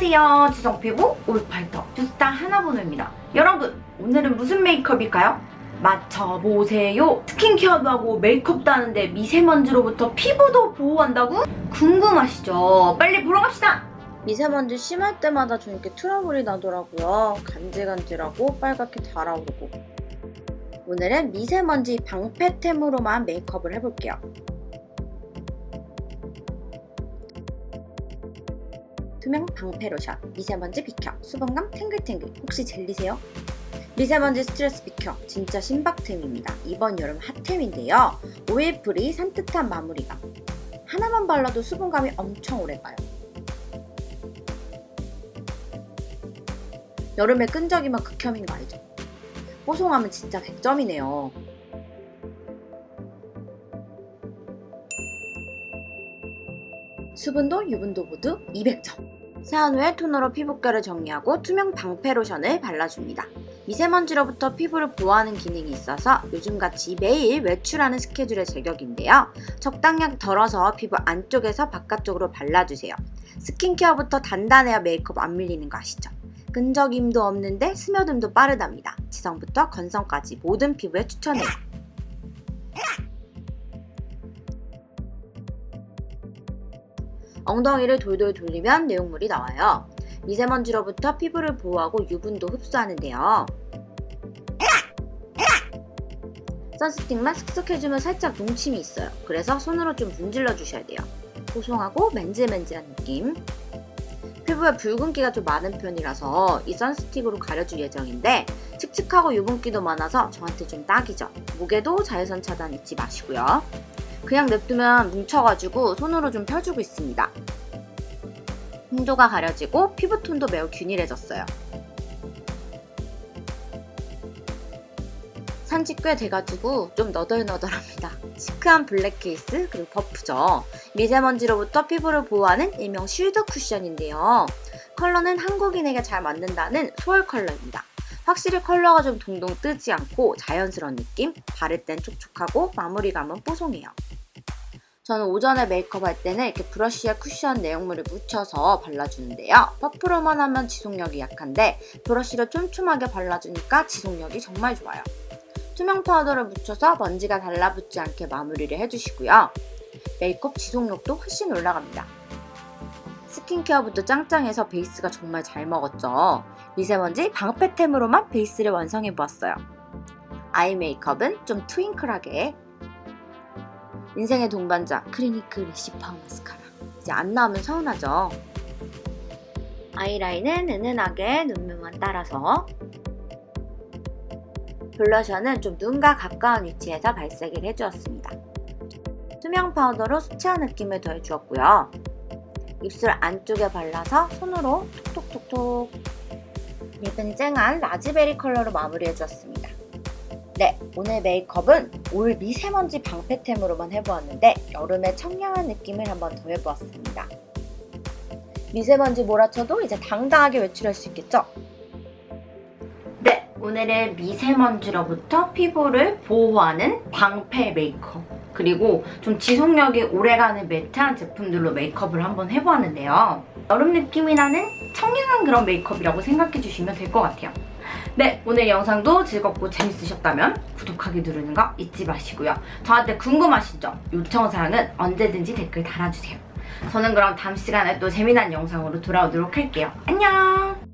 안녕하세요. 지성피부 올팔터 주스타 하나번호입니다. 여러분, 오늘은 무슨 메이크업일까요? 맞춰보세요. 스킨케어도 하고 메이크업도 하는데 미세먼지로부터 피부도 보호한다고? 궁금하시죠? 빨리 보러 갑시다! 미세먼지 심할 때마다 좀 이렇게 트러블이 나더라고요. 간질간질하고 빨갛게 달아오르고. 오늘은 미세먼지 방패템으로만 메이크업을 해볼게요. 투명 방패 로션, 미세먼지 비켜, 수분감 탱글탱글. 혹시 젤리세요? 미세먼지 스트레스 비켜, 진짜 신박템입니다. 이번 여름 핫템인데요. 오일 프리 산뜻한 마무리감. 하나만 발라도 수분감이 엄청 오래가요. 여름에 끈적이면 극혐인 거 알죠? 뽀송하면 진짜 100점이네요. 수분도 유분도 모두 200점. 세안 후에 토너로 피부결을 정리하고 투명 방패 로션을 발라줍니다. 미세먼지로부터 피부를 보호하는 기능이 있어서 요즘같이 매일 외출하는 스케줄의 제격인데요. 적당량 덜어서 피부 안쪽에서 바깥쪽으로 발라주세요. 스킨케어부터 단단해야 메이크업 안 밀리는 거 아시죠? 끈적임도 없는데 스며듦도 빠르답니다. 지성부터 건성까지 모든 피부에 추천해요. 엉덩이를 돌돌 돌리면 내용물이 나와요. 미세먼지로부터 피부를 보호하고 유분도 흡수하는데요. 선스틱만 슥슥 해주면 살짝 농침이 있어요. 그래서 손으로 좀 문질러 주셔야 돼요. 보송하고 맨질맨질한 느낌. 피부에 붉은기가 좀 많은 편이라서 이 선스틱으로 가려줄 예정인데 칙칙하고 유분기도 많아서 저한테 좀 딱이죠. 무게도 자외선 차단 잊지 마시고요. 그냥 냅두면 뭉쳐가지고 손으로 좀 펴주고 있습니다. 홍조가 가려지고 피부톤도 매우 균일해졌어요. 산지 꽤 돼가지고 좀 너덜너덜합니다. 시크한 블랙 케이스 그리고 버프죠. 미세먼지로부터 피부를 보호하는 일명 쉴드 쿠션인데요. 컬러는 한국인에게 잘 맞는다는 소월 컬러입니다. 확실히 컬러가 좀 동동 뜨지 않고 자연스러운 느낌, 바를 땐 촉촉하고 마무리감은 뽀송해요. 저는 오전에 메이크업 할 때는 이렇게 브러쉬에 쿠션 내용물을 묻혀서 발라주는데요. 퍼프로만 하면 지속력이 약한데 브러쉬로 촘촘하게 발라주니까 지속력이 정말 좋아요. 투명 파우더를 묻혀서 먼지가 달라붙지 않게 마무리를 해주시고요. 메이크업 지속력도 훨씬 올라갑니다. 스킨케어부터 짱짱해서 베이스가 정말 잘 먹었죠. 미세먼지 방패템으로만 베이스를 완성해 보았어요. 아이 메이크업은 좀 트윙클하게 인생의 동반자 크리니크 리시파 마스카라 이제 안 나오면 서운하죠. 아이라인은 은은하게 눈매만 따라서 블러셔는 좀 눈과 가까운 위치에서 발색을 해주었습니다. 투명 파우더로 수채화 느낌을 더해주었고요. 입술 안쪽에 발라서 손으로 톡톡톡톡 립은 쨍한 라즈베리 컬러로 마무리해주었습니다. 네, 오늘 메이크업은 올 미세먼지 방패템으로만 해보았는데 여름에 청량한 느낌을 한번 더 해보았습니다. 미세먼지 몰아쳐도 이제 당당하게 외출할 수 있겠죠? 네, 오늘은 미세먼지로부터 피부를 보호하는 방패 메이크업 그리고 좀 지속력이 오래가는 매트한 제품들로 메이크업을 한번 해보았는데요. 여름 느낌이 나는 청량한 그런 메이크업이라고 생각해 주시면 될 것 같아요. 네, 오늘 영상도 즐겁고 재밌으셨다면 구독하기 누르는 거 잊지 마시고요. 저한테 궁금하신 점, 요청사항은 언제든지 댓글 달아주세요. 저는 그럼 다음 시간에 또 재미난 영상으로 돌아오도록 할게요. 안녕!